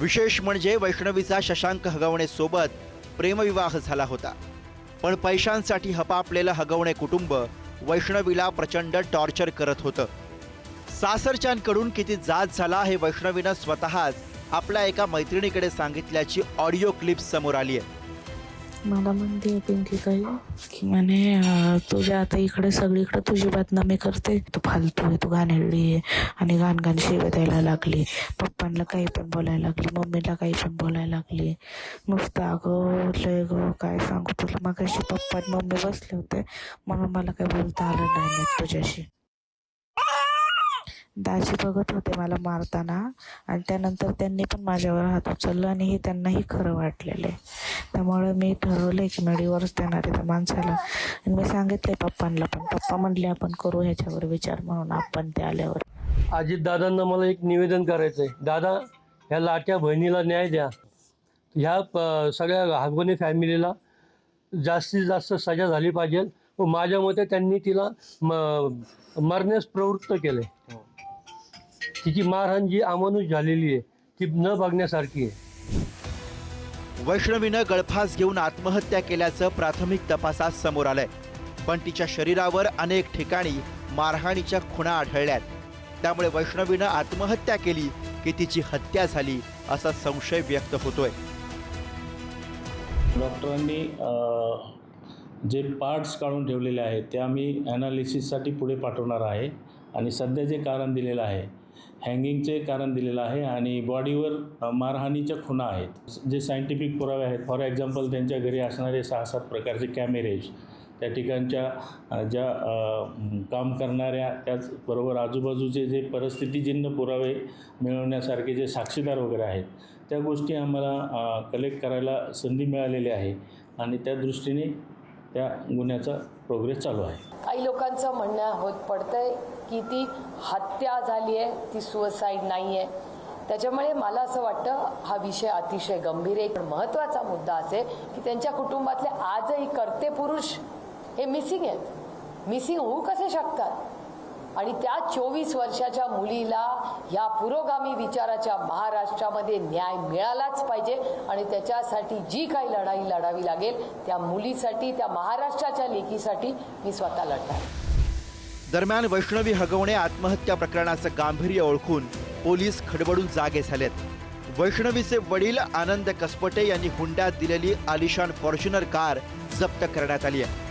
विशेष म्हणजे वैष्णवीचा शशांक हगवणेसोबत प्रेमविवाह झाला होता. पण पैशांसाठी हपापलेलं हगवणे कुटुंब वैष्णवीला प्रचंड टॉर्चर करत होतं. सासरच्यांकडून किती जात झाला हे वैष्णवीनं स्वतःच आपल्या एका मैत्रिणीकडे सांगितल्याची ऑडिओ क्लिप समोर आली आहे. मला म्हणते पिंकी की म्हणे तुझ्या आता इकडे सगळीकडे तुझी बदनामी करते. तू फालतू आहे तू घाणेरडी आहे आणि घाण घाण शिव्या द्यायला लागली. पप्पांना काही पण बोलायला लागली मम्मीला काही पण बोलायला लागली. नुसतं अगं लय ग काय सांगू तुला? मग पप्पा आणि मम्मी बसले होते. म्हणून मला काही बोलता आलं नाही तुझ्याशी. दाजी बघत होते मला मारताना. आणि त्यानंतर त्यांनी पण माझ्यावर हात उचलला आणि हे त्यांनाही खरं वाटलेलं आहे. त्यामुळे मी ठरवलंय की मी डिवोर्स देणार आहे त्या माणसाला. आणि मी सांगितलंय पप्पांना पण. पप्पा म्हणले आपण करू ह्याच्यावर विचार. म्हणून आपण ते आल्यावर. अजित दादांना मला एक निवेदन करायचं आहे दादा ह्या लाट्या बहिणीला न्याय द्या. ह्या प सगळ्या हागवणे फॅमिलीला जास्तीत जास्त सजा झाली पाहिजे व माझ्या मते त्यांनी तिला म मरण्यास प्रवृत्त केलं तिची मारहाण जी अमानुष झालेली आहे ती न बघण्यासारखी आहे. वैष्णवीनं गळफास घेऊन आत्महत्या केल्याचं प्राथमिक तपासात समोर आलंय. पण तिच्या शरीरावर अनेक ठिकाणी मारहाणीच्या खुणा आढळल्यात. त्यामुळे वैष्णवीनं आत्महत्या केली की तिची हत्या झाली असा संशय व्यक्त होतोय. डॉक्टरांनी जे पार्ट्स काढून ठेवलेले आहेत ते आम्ही ॲनालिसिससाठी पुढे पाठवणार आहे. आणि सध्या जे कारण दिलेलं आहे हँगिंगचे कारण दिलेलं आहे आणि बॉडीवर मारहाणीच्या खुणा आहेत. जे सायंटिफिक पुरावे आहेत फॉर एक्झाम्पल त्यांच्या घरी असणारे सहा सात प्रकारचे कॅमेरेज त्या ठिकाणच्या ज्या काम करणाऱ्या त्याचबरोबर आजूबाजूचे जे परिस्थितीजन्य पुरावे मिळवण्यासारखे जे साक्षीदार वगैरे आहेत त्या गोष्टी आम्हाला कलेक्ट करायला संधी मिळालेली आहे. आणि त्या दृष्टीने त्या गुन्ह्याचा प्रोग्रेस चालू आहे. काही लोकांचं म्हणणं होत पडतंय की ती हत्या झाली आहे ती सुसाईड नाही आहे त्याच्यामुळे मला असं वाटतं हा विषय अतिशय गंभीर आहे. पण महत्त्वाचा मुद्दा असे की त्यांच्या कुटुंबातले आजही कर्ते पुरुष हे मिसिंग आहेत. मिसिंग होऊ कसे शकतात? आणि त्या चोवीस वर्षाच्या मुलीला ह्या पुरोगामी विचाराच्या महाराष्ट्रामध्ये न्याय मिळालाच पाहिजे आणि त्याच्यासाठी जी काही लढाई लढावी लागेल त्या मुलीसाठी त्या महाराष्ट्राच्या लेखीसाठी मी स्वतः लढणार. दरम्यान वैष्णवी हगवणे आत्महत्या प्रकरणाचं गांभीर्य ओळखून पोलीस खडबडून जागे झालेत. वैष्णवीचे वडील आनंद कसपटे यांनी हुंड्यात दिलेली आलिशान फॉर्च्युनर कार जप्त करण्यात आली आहे.